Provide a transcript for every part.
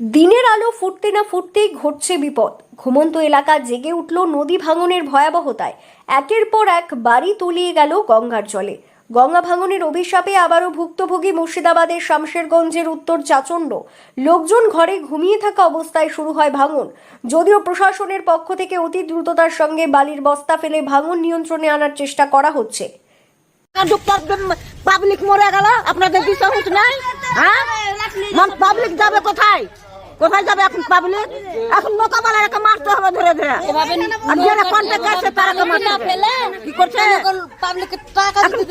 দিনের আলো ফুটতে না ফুটতেই ঘটছে বিপদ। ঘুমন্ত এলাকা জেগে উঠল নদী ভাঙনের ভয়াবহতায়। একের পর এক বাড়ি তলিয়ে গেল গঙ্গার জলে। গঙ্গা ভাঙনের অভিশাপে আবারও ভুক্তভোগী মুর্শিদাবাদের শামশেরগঞ্জের উত্তর চাচণ্ড। লোকজন ঘরে ঘুমিয়ে থাকা অবস্থায় শুরু হয় ভাঙন। যদিও প্রশাসনের পক্ষ থেকে অতি দ্রুততার সঙ্গে বালির বস্তা ফেলে ভাঙন নিয়ন্ত্রণে আনার চেষ্টা করা হচ্ছে। পাবলিক মরে গেল, আপনাদের হুঁশ নাই? হ্যাঁ? পাবলিক যাবে কোথায়? কোথায় যাবে এখন পাবলিক এখন মোকাবেলাকে মারতে হবে ধরে ধরে। আর যারা কন্ট্যাক্ট আছে তারাকে মারতে হবে। কি করছে? এখন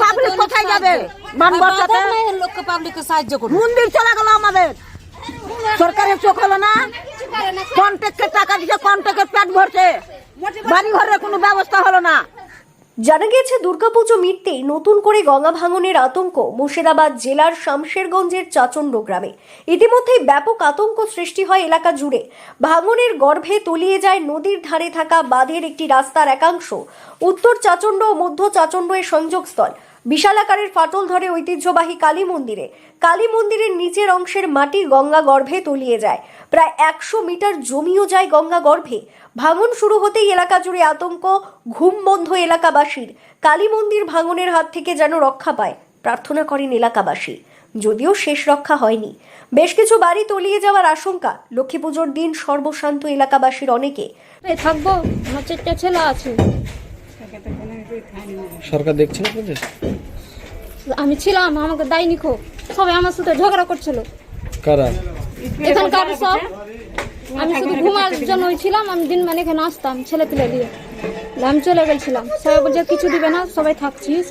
পাবলিক কোথায় যাবে? মান বসাতে লোককে পাবলিককে সাহায্য করুন মন্দির চলে গেল আমাদের। সরকারের চোখ হলো না। কন্ট্যাক্টের টাকা দিচ্ছে কন্ট্যাক্টের পেট ভরছে। বাড়ি ঘরের কোনো ব্যবস্থা হলো না। জানা গিয়েছে, দুর্গাপুজো মিটতেই নতুন করে গঙ্গা ভাঙনের আতঙ্ক মুর্শিদাবাদ জেলার শামশেরগঞ্জের চাচণ্ড গ্রামে। ইতিমধ্যেই ব্যাপক আতঙ্ক সৃষ্টি হয় এলাকা জুড়ে। ভাঙনের গর্ভে তলিয়ে যায় নদীর ধারে থাকা বাঁধের একটি রাস্তার একাংশ। উত্তর চাচণ্ড ও মধ্য চাচণ্ড এর সংযোগস্থল। বিশাল আকারের ফাটল ধরে ঐতিহ্যবাহী কালী মন্দিরে। কালী মন্দিরের নিচের অংশের মাটি গঙ্গা গর্ভে তলিয়ে যায়। প্রায় একশো মিটার জমিও যায় গঙ্গা গর্ভে। ভাঙন শুরু হতেই এলাকা জুড়ে আতঙ্ক, ঘুম বন্ধ এলাকাবাসীর। কালী মন্দির ভাঙনের হাত থেকে যেন রক্ষা পায়, প্রার্থনা করেন এলাকাবাসী। যদিও শেষ রক্ষা হয়নি। বেশ কিছু বাড়ি তলিয়ে যাওয়ার আশঙ্কা। লক্ষ্মী পুজোর দিন সর্বশান্ত এলাকাবাসীর অনেকে। থাকব আমার ছেলে আছে। সরকার দেখছে না আপনাদের? আমি ছিলাম আমাকে দেয়নি খো সবাই আমার সাথে ঝগড়া করছিল। কারা? এখানকার সব। আমি শুধু ঘুমার জন্য ছিলাম আমি দিন মানে এখানে আসতাম ছেলে তুলে নিয়ে আমি চলে গেছিলাম। সবাই বলছে কিছু দিবে না সবাই থাকছিস।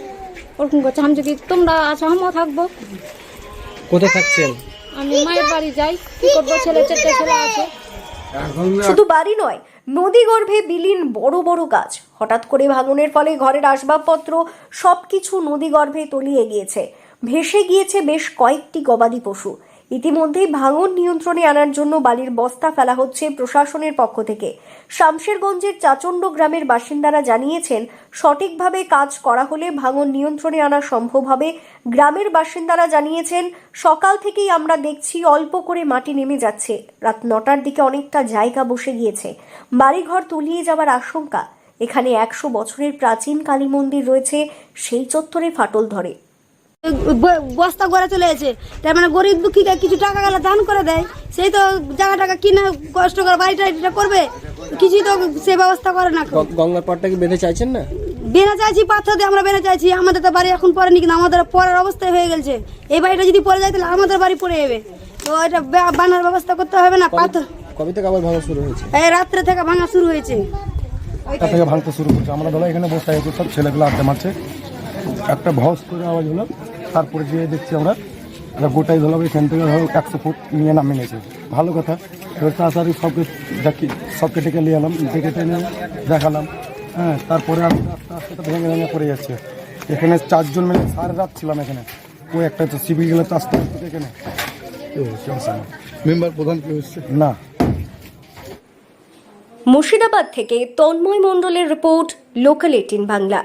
ওরকম করছে। আমি যদি তোমরা আছো আমিও থাকব। কোথায় থাকছেন? আমি মায়ের বাড়ি যাই। কি করব? ছেলে চারটে ছেলে আছে। শুধু বাড়ি নয় নদী গর্ভে বিলীন বড় বড় গাছ। হঠাৎ করে ভাঙনের ফলে ঘরের আসবাবপত্র সবকিছু নদী গর্ভে তলিয়ে গিয়েছে। ভেসে গিয়েছে বেশ কয়েকটি গবাদি পশু। ইতিমধ্যেই ভাঙন নিয়ন্ত্রণে আনার জন্য বালির বস্তা ফেলা হচ্ছে প্রশাসনের পক্ষ থেকে। শামশেরগঞ্জের চাচণ্ড গ্রামের বাসিন্দারা জানিয়েছেন, সঠিকভাবে কাজ করা হলে ভাঙন নিয়ন্ত্রণে আনা সম্ভব হবে। গ্রামের বাসিন্দারা জানিয়েছেন, সকাল থেকেই আমরা দেখছি অল্প করে মাটি নেমে যাচ্ছে। রাত নটার দিকে অনেকটা জায়গা বসে গিয়েছে। বাড়িঘর তলিয়ে যাওয়ার আশঙ্কা। এখানে একশো বছরের প্রাচীন কালী মন্দির রয়েছে সেই চত্বরে ফাটল ধরে। বস্তা করে চলে এসে তার মানে গরিব দুঃখীকে কিছু টাকা গেলে দান করে দেয়। সেই তো জায়গা টাকা কিনে কষ্ট করে বাড়ি টাড়িটা করবে। কিছুই তো সে ব্যবস্থা করে না গঙ্গার পাড়টা কি বেঁধে চাইছেন না? বেনা চাইছি পাথর দিয়ে আমরা বেনা চাইছি। আমাদের তো বাড়ি এখন পড়েনি কিন্তু আমাদের পড়ার অবস্থায় হয়ে গেছে। এই বাড়িটা যদি পড়ে যায় তাহলে আমাদের বাড়ি পড়ে যাবে। তো এটা বানার ব্যবস্থা করতে হবে না পাথর। কবে থেকে আবার ভাঙা শুরু হয়েছে? এই রাত্রে থেকে ভাঙা শুরু হয়েছে। একটা থেকে ভাঙতে শুরু করছে। আমরা ধরো এখানে বসে আছি সব ছেলেগুলো আড্ডা মারছে। একটা ভস করে আওয়াজ হলো তারপরে গিয়ে দেখছি আমরা একটা গোটাই ধরো এখান থেকে ধরো একশো ফুট নিয়ে নামে নিয়েছে। ভালো কথা। এবার তাড়াতাড়ি সবকে দেখি সবকে ডেকে নিয়ে এলাম ডেকে টেনে দেখালাম। হ্যাঁ তারপরে আমি আস্তে আস্তে ভেঙে ভেঙে পড়ে যাচ্ছে। এখানে চারজন মিলে সারা রাত ছিলাম এখানে। ওই একটা তো সিভিল গেলে তো আসতে আসতে এখানে। মেম্বার প্রধান কি হচ্ছে না। মুর্শিদাবাদ থেকে তন্ময় মণ্ডলের রিপোর্ট লোকাল এইটিন বাংলা।